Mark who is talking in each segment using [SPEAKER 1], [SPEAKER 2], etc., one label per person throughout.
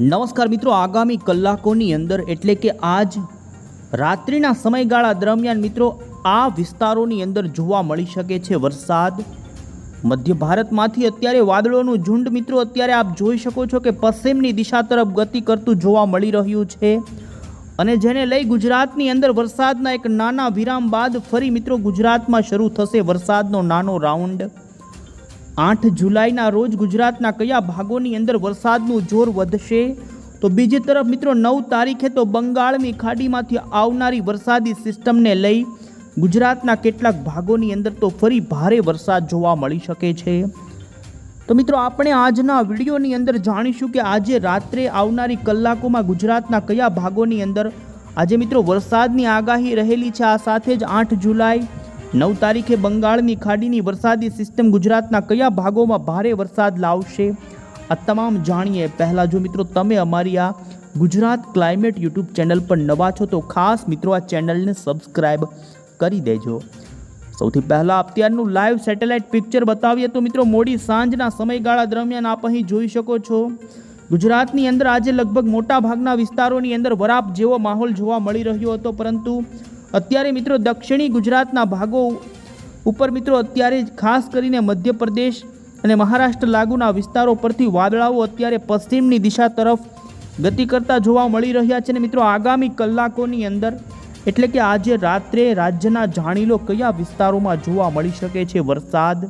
[SPEAKER 1] નમસ્કાર મિત્રો, આગામી કલાકોની અંદર એટલે કે આજ રાત્રિના સમયગાળા દરમિયાન મિત્રો, આ વિસ્તારોની અંદર જોવા મળી શકે છે વરસાદ. મધ્ય ભારતમાંથી અત્યારે વાદળોનું ઝુંડ મિત્રો, અત્યારે આપ જોઈ શકો છો કે પશ્ચિમની દિશા તરફ ગતિ કરતું જોવા મળી રહ્યું છે. અને જેને લઈ ગુજરાતની અંદર વરસાદના એક નાના વિરામ બાદ ફરી મિત્રો ગુજરાતમાં શરૂ થશે વરસાદનો નાનો રાઉન્ડ. આઠ જુલાઈના રોજ ગુજરાતના કયા ભાગોની અંદર વરસાદનું જોર વધશે? તો બીજી તરફ મિત્રો, નવ તારીખે તો બંગાળની ખાડીમાંથી આવનારી વરસાદી સિસ્ટમને લઈ ગુજરાતના કેટલાક ભાગોની અંદર તો ફરી ભારે વરસાદ જોવા મળી શકે છે. તો મિત્રો, આપણે આજના વિડીયોની અંદર જાણીશું કે આજે રાત્રે આવનારી કલાકોમાં ગુજરાતના કયા ભાગોની અંદર આજે મિત્રો વરસાદની આગાહી રહેલી છે. આ સાથે જ આઠ જુલાઈ નવ તારીખે બંગાળની ખાડીની વરસાદી સિસ્ટમ ગુજરાતના કયા ભાગોમાં ભારે વરસાદ લાવશે? આ તમામ જાણીએ. પહેલાં જો મિત્રો તમે અમારી આ ગુજરાત ક્લાઇમેટ યુટ્યુબ ચેનલ પર નવા છો તો ખાસ મિત્રો આ ચેનલને સબસ્ક્રાઈબ કરી દેજો. સૌથી પહેલાં અત્યારનું લાઈવ સેટેલાઇટ પિક્ચર બતાવીએ તો મિત્રો મોડી સાંજના સમયગાળા દરમિયાન આપ અહીં જોઈ શકો છો. ગુજરાતની અંદર આજે લગભગ મોટા ભાગના વિસ્તારોની અંદર વરાપ જેવો માહોલ જોવા મળી રહ્યો હતો, પરંતુ અત્યારે મિત્રો દક્ષિણી ગુજરાતના ભાગો ઉપર મિત્રો અત્યારે ખાસ કરીને મધ્યપ્રદેશ અને મહારાષ્ટ્ર લાગુના વિસ્તારો પરથી વાદળાઓ અત્યારે પશ્ચિમની દિશા તરફ ગતિ કરતા જોવા મળી રહ્યા છે અને મિત્રો આગામી કલાકોની અંદર એટલે કે આજે રાત્રે રાજ્યના જાણી લો કયા વિસ્તારોમાં જોવા મળી શકે છે વરસાદ?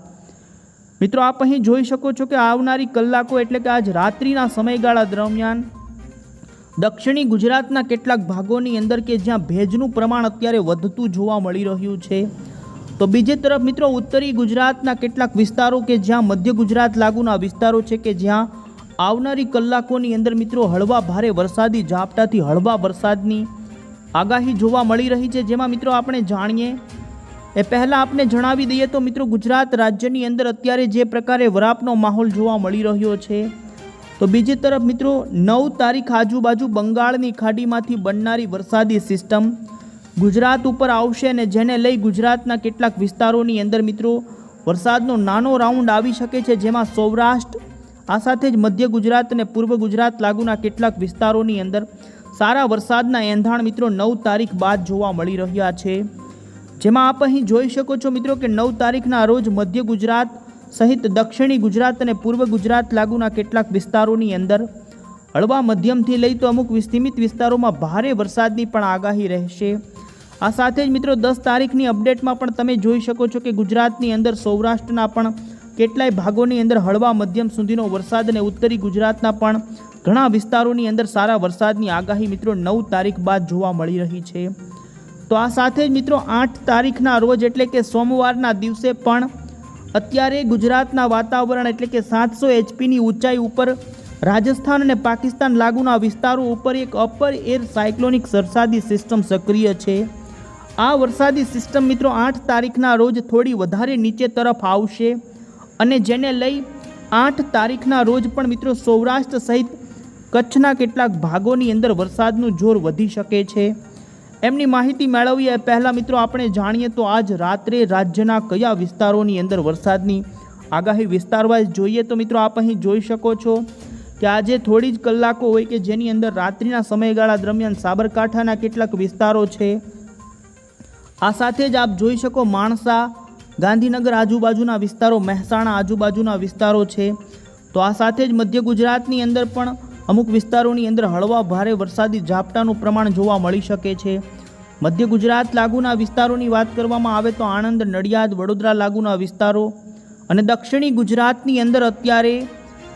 [SPEAKER 1] મિત્રો આપ અહીં જોઈ શકો છો કે આવનારી કલાકો એટલે કે આજ રાત્રિના સમયગાળા દરમિયાન દક્ષિણી ગુજરાતના કેટલાક ભાગોની અંદર કે જ્યાં ભેજનું પ્રમાણ અત્યારે વધતું જોવા મળી રહ્યું છે. તો બીજી તરફ મિત્રો, ઉત્તરી ગુજરાતના કેટલાક વિસ્તારો કે જ્યાં મધ્ય ગુજરાત લાગુના વિસ્તારો છે કે જ્યાં આવનારી કલાકોની અંદર મિત્રો, હળવા ભારે વરસાદી ઝાપટાથી હળવા વરસાદની આગાહી જોવા મળી રહી છે. જેમાં મિત્રો આપણે જાણીએ, એ પહેલાં આપને જણાવી દઈએ તો મિત્રો, ગુજરાત રાજ્યની અંદર અત્યારે જે પ્રકારે વરાપનો માહોલ જોવા મળી રહ્યો છે. તો બીજી તરફ મિત્રો, નવ તારીખ આજુબાજુ બંગાળની ખાડીમાંથી બનનારી વરસાદી સિસ્ટમ ગુજરાત ઉપર આવશે અને જેને લઈ ગુજરાતના કેટલાક વિસ્તારોની અંદર મિત્રો, વરસાદનો નાનો રાઉન્ડ આવી શકે છે, જેમાં સૌરાષ્ટ્ર, આ સાથે જ મધ્ય ગુજરાત અને પૂર્વ ગુજરાત લાગુના કેટલાક વિસ્તારોની અંદર સારા વરસાદના એંધાણ મિત્રો નવ તારીખ બાદ જોવા મળી રહ્યા છે. જેમાં આપ અહીં જોઈ શકો છો મિત્રો કે નવ તારીખના રોજ મધ્ય ગુજરાત સહિત દક્ષિણી ગુજરાત અને પૂર્વ ગુજરાત લાગુના કેટલાક વિસ્તારોની અંદર હળવા મધ્યમથી લઈ તો અમુક વિસ્તીમિત વિસ્તારોમાં ભારે વરસાદની પણ આગાહી રહેશે. આ સાથે જ મિત્રો દસ તારીખની અપડેટમાં પણ તમે જોઈ શકો છો કે ગુજરાતની અંદર સૌરાષ્ટ્રના પણ કેટલાય ભાગોની અંદર હળવા મધ્યમ સુધીનો વરસાદ અને ઉત્તરી ગુજરાતના પણ ઘણા વિસ્તારોની અંદર સારા વરસાદની આગાહી મિત્રો નવ તારીખ બાદ જોવા મળી રહી છે. તો આ સાથે જ મિત્રો આઠ તારીખના રોજ એટલે કે સોમવારના દિવસે પણ અત્યારે ગુજરાતના વાતાવરણ એટલે કે સાતસો એચપીની ઊંચાઈ ઉપર રાજસ્થાન અને પાકિસ્તાન લાગુના વિસ્તારો ઉપર એક અપર એર સાયક્લોનિક વરસાદી સિસ્ટમ સક્રિય છે. આ વરસાદી સિસ્ટમ મિત્રો આઠ તારીખના રોજ થોડી વધારે નીચે તરફ આવશે અને જેને લઈ આઠ તારીખના રોજ પણ મિત્રો સૌરાષ્ટ્ર સહિત કચ્છના કેટલાક ભાગોની અંદર વરસાદનું જોર વધી શકે છે. એમની માહિતી મેળવીએ પહેલાં મિત્રો આપણે જાણીએ તો આજ રાત્રે રાજ્યના કયા વિસ્તારોની અંદર વરસાદની આગાહી વિસ્તારવાઇઝ જોઈએ તો મિત્રો આપ અહીં જોઈ શકો છો કે આજે થોડી જ કલાકો હોય કે જેની અંદર રાત્રિના સમયગાળા દરમિયાન સાબરકાંઠાના કેટલાક વિસ્તારો છે. આ સાથે જ આપ જોઈ શકો માણસા, ગાંધીનગર આજુબાજુના વિસ્તારો, મહેસાણા આજુબાજુના વિસ્તારો છે. તો આ સાથે જ મધ્ય ગુજરાતની અંદર પણ અમુક વિસ્તારોની અંદર હળવા ભારે વરસાદી ઝાપટાનું પ્રમાણ જોવા મળી શકે છે. મધ્ય ગુજરાત લાગુના વિસ્તારોની વાત કરવામાં આવે તો આણંદ, નડિયાદ, વડોદરા લાગુના વિસ્તારો અને દક્ષિણી ગુજરાતની અંદર અત્યારે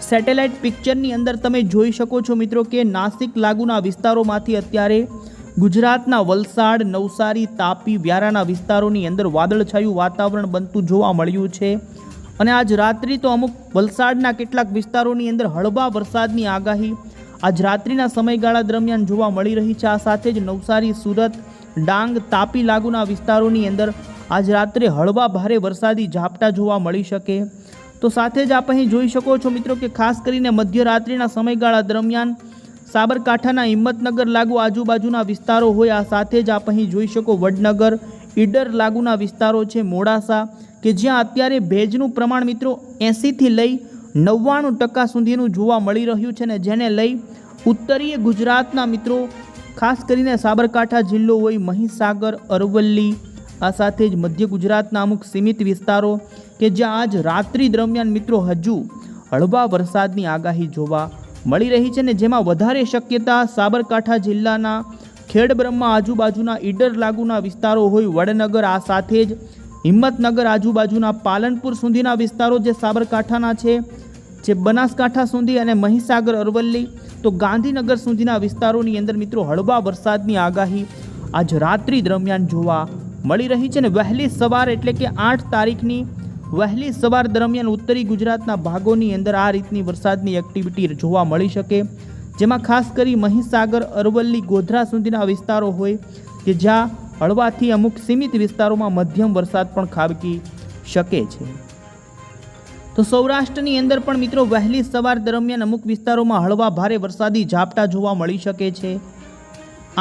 [SPEAKER 1] સેટેલાઇટ પિક્ચરની અંદર તમે જોઈ શકો છો મિત્રો કે નાસિક લાગુના વિસ્તારોમાંથી અત્યારે ગુજરાતના વલસાડ, નવસારી, તાપી, વ્યારાના વિસ્તારોની અંદર વાદળછાયું વાતાવરણ બનતું જોવા મળ્યું છે. અને આજ રાત્રિ તો અમુક વલસાડના કેટલાક વિસ્તારોની અંદર હળવા વરસાદની આગાહી. આજ રાત્રિના સમયગાળા દરમિયાન જોવા મળી રહી છે. આ સાથે જ નવસારી, સુરત, ડાંગ, તાપી લાગુના વિસ્તારોની અંદર આજ રાત્રે હળવા ભારે વરસાદી ઝાપટા જોવા મળી શકે. તો સાથે જ આપ અહીં જોઈ શકો છો મિત્રો કે ખાસ કરીને મધ્યરાત્રિના સમયગાળા દરમિયાન સાબરકાંઠાના હિંમતનગર લાગુ આજુબાજુના વિસ્તારો હોય. આ સાથે જ આપ અહીં જોઈ શકો વડનગર, ઈડર લાગુના વિસ્તારો છે મોડાસા કે જ્યાં અત્યારે ભેજનું પ્રમાણ મિત્રો એંસીથી લઈ નવ્વાણું ટકા સુધીનું જોવા મળી રહ્યું છે ને જેને લઈ ઉત્તરીય ગુજરાતના મિત્રો, ખાસ કરીને સાબરકાંઠા જિલ્લો હોય, મહીસાગર, અરવલ્લી, આ સાથે જ મધ્ય ગુજરાતના અમુક સીમિત વિસ્તારો કે જ્યાં આજ રાત્રિ દરમિયાન મિત્રો હજુ હળવા વરસાદની આગાહી જોવા મળી રહી છે ને જેમાં વધારે શક્યતા સાબરકાંઠા જિલ્લાના ખેડબ્રહ્મા આજુબાજુના ઈડર લાગુના વિસ્તારો હોય, વડનગર, આ સાથે જ હિંમતનગર આજુબાજુના પાલનપુર સુધીના વિસ્તારો જે સાબરકાંઠાના છે, જે બનાસકાંઠા સુધી અને મહીસાગર, અરવલ્લી, તો ગાંધીનગર સુધીના વિસ્તારોની અંદર મિત્રો હળવા વરસાદની આગાહી આજ રાત્રિ દરમિયાન જોવા મળી રહી છે ને વહેલી સવાર એટલે કે આઠ તારીખની વહેલી સવાર દરમિયાન ઉત્તરી ગુજરાતના ભાગોની અંદર આ રીતની વરસાદની એક્ટિવિટી જોવા મળી શકે. જેમાં ખાસ કરી મહીસાગર, અરવલ્લી, ગોધરા સુધીના વિસ્તારો હોય કે જ્યાં હળવાથી અમુક સીમિત વિસ્તારોમાં મધ્યમ વરસાદ પણ ખાબકી શકે છે. તો સૌરાષ્ટ્રની અંદર પણ મિત્રો વહેલી સવાર દરમિયાન અમુક વિસ્તારોમાં હળવા ભારે વરસાદી ઝાપટા જોવા મળી શકે છે.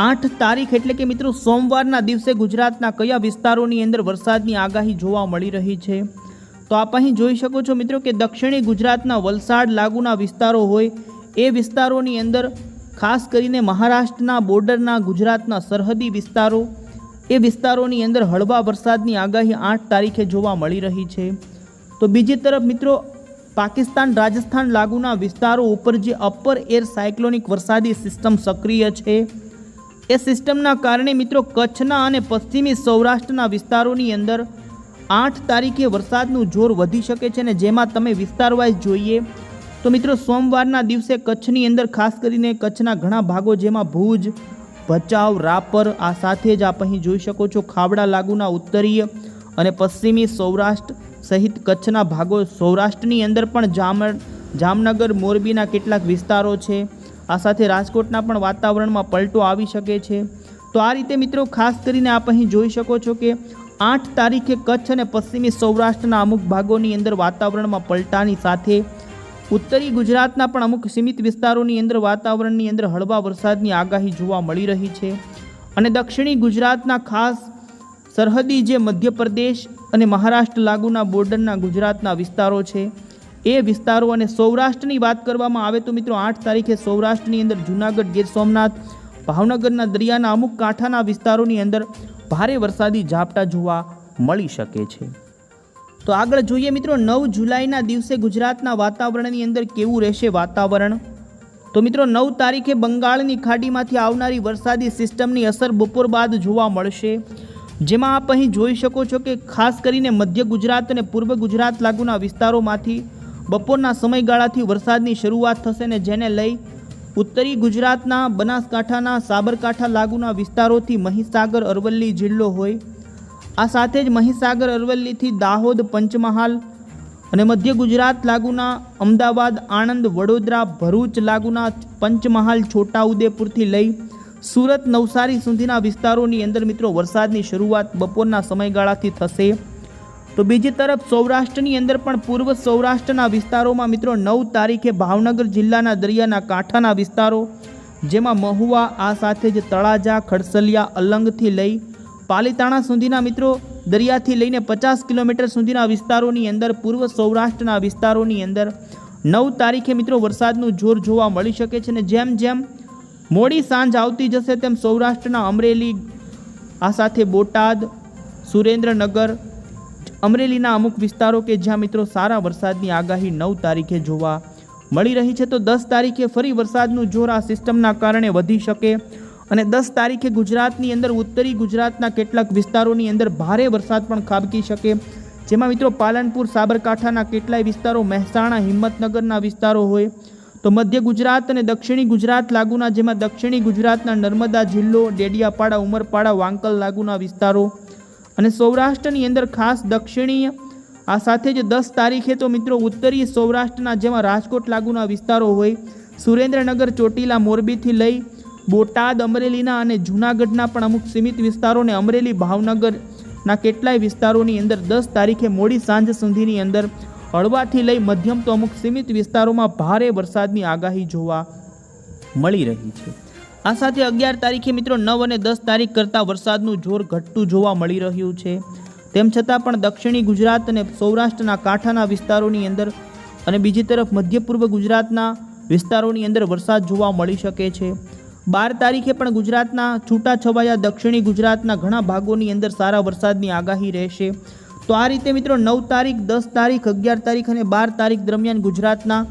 [SPEAKER 1] આઠ તારીખ એટલે કે મિત્રો સોમવારના દિવસે ગુજરાતના કયા વિસ્તારોની અંદર વરસાદની આગાહી જોવા મળી રહી છે? તો આપ અહીં જોઈ શકો છો મિત્રો કે દક્ષિણી ગુજરાતના વલસાડ લાગુના વિસ્તારો હોય, એ વિસ્તારોની અંદર ખાસ કરીને મહારાષ્ટ્રના બોર્ડરના ગુજરાતના સરહદી વિસ્તારો એ વિસ્તારોની અંદર હળવા વરસાદની આગાહી આઠ તારીખે જોવા મળી રહી છે. તો બીજી તરફ મિત્રો, પાકિસ્તાન રાજસ્થાન લાગુના વિસ્તારો ઉપર જે અપર એર સાયક્લોનિક વરસાદી સિસ્ટમ સક્રિય છે, એ સિસ્ટમના કારણે મિત્રો કચ્છના અને પશ્ચિમી સૌરાષ્ટ્રના વિસ્તારોની અંદર આઠ તારીખે વરસાદનું જોર વધી શકે છે ને જેમાં તમે વિસ્તારવાઇઝ જોઈએ, તો મિત્રો સોમવારના દિવસે કચ્છની અંદર ખાસ કરીને કચ્છના ઘણા ભાગો જેમાં ભુજ ભચાઉ, રાપર, આ સાથે જ આપ અહીં જોઈ શકો છો ખાવડા લાગુના ઉત્તરીય અને પશ્ચિમી સૌરાષ્ટ્ર સહિત કચ્છના ભાગો. સૌરાષ્ટ્રની અંદર પણ જામ જામનગર, મોરબીના કેટલાક વિસ્તારો છે. આ સાથે રાજકોટના પણ વાતાવરણમાં પલટો આવી શકે છે. તો આ રીતે મિત્રો ખાસ કરીને આપ અહીં જોઈ શકો છો કે આઠ તારીખે કચ્છ અને પશ્ચિમી સૌરાષ્ટ્રના અમુક ભાગોની અંદર વાતાવરણમાં પલટાની સાથે ઉત્તરી ગુજરાતના પણ અમુક સીમિત વિસ્તારોની અંદર વાતાવરણની અંદર હળવા વરસાદની આગાહી જોવા મળી રહી છે. અને દક્ષિણી ગુજરાતના ખાસ સરહદી જે મધ્યપ્રદેશ અને મહારાષ્ટ્ર લાગુના બોર્ડરના ગુજરાતના વિસ્તારો છે, એ વિસ્તારો અને સૌરાષ્ટ્રની વાત કરવામાં આવે તો મિત્રો આઠ તારીખે સૌરાષ્ટ્રની અંદર જૂનાગઢ, ગીર સોમનાથ, ભાવનગરના દરિયાના અમુક કાંઠાના વિસ્તારોની અંદર ભારે વરસાદી ઝાપટા જોવા મળી શકે છે. તો આગળ જોઈએ મિત્રો, નવ જુલાઈના દિવસે ગુજરાતના વાતાવરણની અંદર કેવું રહેશે વાતાવરણ? તો મિત્રો, નવ તારીખે બંગાળની ખાડીમાંથી આવનારી વરસાદી સિસ્ટમની અસર બપોર બાદ જોવા મળશે. જેમાં આપ અહીં જોઈ શકો છો કે ખાસ કરીને મધ્ય ગુજરાત અને પૂર્વ ગુજરાત લાગુના વિસ્તારોમાંથી બપોરના સમયગાળાથી વરસાદની શરૂઆત થશે ને જેને લઈ ઉત્તરી ગુજરાતના બનાસકાંઠાના સાબરકાંઠા લાગુના વિસ્તારોથી મહીસાગર, અરવલ્લી જિલ્લો હોય. આ સાથે જ મહીસાગર અરવલ્લીથી દાહોદ પંચમહાલ અને મધ્ય ગુજરાત લાગુના અમદાવાદ, આણંદ, વડોદરા, ભરૂચ લાગુના પંચમહાલ, છોટાઉદેપુરથી લઈ સુરત, નવસારી સુધીના વિસ્તારોની અંદર મિત્રો વરસાદની શરૂઆત બપોરના સમયગાળાથી થશે. તો બીજી તરફ સૌરાષ્ટ્રની અંદર પણ પૂર્વ સૌરાષ્ટ્રના વિસ્તારોમાં મિત્રો નવ તારીખે ભાવનગર જિલ્લાના દરિયાના કાંઠાના વિસ્તારો, જેમાં મહુવા, આ સાથે જ તળાજા, ખડસલિયા, અલંગથી લઈ પાલીતાણા સુધીના મિત્રો દરિયાથી લઈને પચાસ કિલોમીટર સુધીના વિસ્તારોની અંદર, પૂર્વ સૌરાષ્ટ્રના વિસ્તારોની અંદર નવ તારીખે મિત્રો વરસાદનું જોર જોવા મળી શકે છે ને જેમ જેમ મોડી સાંજ આવતી જશે તેમ સૌરાષ્ટ્રના અમરેલી, આ સાથે બોટાદ, સુરેન્દ્રનગર, અમરેલીના અમુક વિસ્તારો કે જ્યાં મિત્રો સારા વરસાદની આગાહી નવ તારીખે જોવા મળી રહી છે, તો દસ તારીખે ફરી વરસાદનું જોર આ સિસ્ટમના કારણે વધી શકે. અને દસ તારીખે ગુજરાતની અંદર, ઉત્તરી ગુજરાતના કેટલાક વિસ્તારોની અંદર ભારે વરસાદ પણ ખાબકી શકે. જેમાં મિત્રો પાલનપુર, સાબરકાંઠાના કેટલાય વિસ્તારો, મહેસાણા, હિંમતનગરના વિસ્તારો હોય. તો મધ્ય ગુજરાત અને દક્ષિણી ગુજરાત લાગુના, જેમાં દક્ષિણી ગુજરાતના નર્મદા જિલ્લો, ડેડિયાપાડા, ઉમરપાડા, વાંકલ લાગુના વિસ્તારો. અને સૌરાષ્ટ્રની અંદર ખાસ દક્ષિણીય, આ સાથે જ દસ તારીખે તો મિત્રો ઉત્તરીય સૌરાષ્ટ્રના જેમાં રાજકોટ લાગુના વિસ્તારો હોય. સુરેન્દ્રનગર, ચોટીલા, મોરબીથી લઈ બોટાદ, અમરેલીના અને જૂનાગઢના પણ અમુક સીમિત વિસ્તારોને અમરેલી ભાવનગરના કેટલાય વિસ્તારોની અંદર દસ તારીખે મોડી સાંજ સુધીની અંદર હળવાથી લઈ મધ્યમ તો અમુક સીમિત વિસ્તારોમાં ભારે વરસાદની આગાહી જોવા મળી રહી છે. આ સાથે અગિયાર તારીખે મિત્રો નવ અને દસ તારીખ કરતાં વરસાદનું જોર ઘટતું જોવા મળી રહ્યું છે. તેમ છતાં પણ દક્ષિણી ગુજરાત અને સૌરાષ્ટ્રના કાંઠાના વિસ્તારોની અંદર અને બીજી તરફ મધ્ય પૂર્વ ગુજરાતના વિસ્તારોની અંદર વરસાદ જોવા મળી શકે છે. બાર તારીખે પણ ગુજરાતના છૂટાછવાયા દક્ષિણી ગુજરાતના ઘણા ભાગોની અંદર સારા વરસાદની આગાહી રહેશે. તો આ રીતે મિત્રો નવ તારીખ, દસ તારીખ, અગિયાર તારીખ અને બાર તારીખ દરમિયાન ગુજરાતના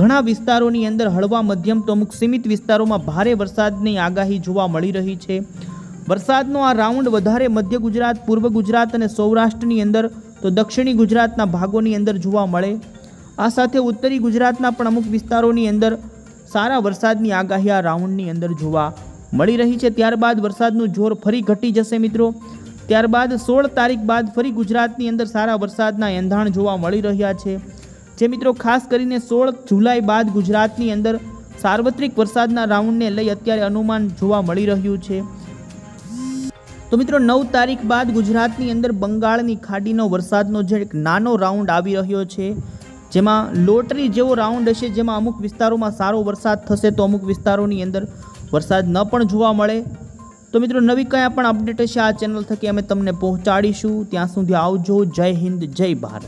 [SPEAKER 1] ઘણા વિસ્તારોની અંદર હળવા મધ્યમ તો અમુક સીમિત વિસ્તારોમાં ભારે વરસાદની આગાહી જોવા મળી રહી છે. વરસાદનો આ રાઉન્ડ વધારે મધ્ય ગુજરાત, પૂર્વ ગુજરાત અને સૌરાષ્ટ્રની અંદર તો દક્ષિણી ગુજરાતના ભાગોની અંદર જોવા મળે. આ સાથે ઉત્તરી ગુજરાતના પણ અમુક વિસ્તારોની અંદર સારા વરસાદની આગાહી આ રાઉન્ડની અંદર જોવા મળી રહી છે. ત્યારબાદ વરસાદનું જોર ફરી ઘટી જશે મિત્રો. ત્યારબાદ સોળ તારીખ બાદ ફરી ગુજરાતની અંદર સારા વરસાદના એંધાણ જોવા મળી રહ્યા છે. જે મિત્રો ખાસ કરીને સોળ જુલાઈ બાદ ગુજરાતની અંદર સાર્વત્રિક વરસાદના રાઉન્ડને લઈ અત્યારે અનુમાન જોવા મળી રહ્યું છે. તો મિત્રો નવ તારીખ બાદ ગુજરાતની અંદર બંગાળની ખાડીનો વરસાદનો જે એક નાનો રાઉન્ડ આવી રહ્યો છે. જેમાં લોટરી જેવો રાઉન્ડ હશે, જેમાં અમુક વિસ્તારોમાં સારો વરસાદ થશે તો અમુક વિસ્તારોની અંદર વરસાદ ન પણ જોવા મળે. તો મિત્રો, નવી કયા પણ અપડેટ હશે આ ચેનલ થકી અમે તમને પહોંચાડીશું. ત્યાં સુધી આવજો. જય હિન્દ, જય ભારત.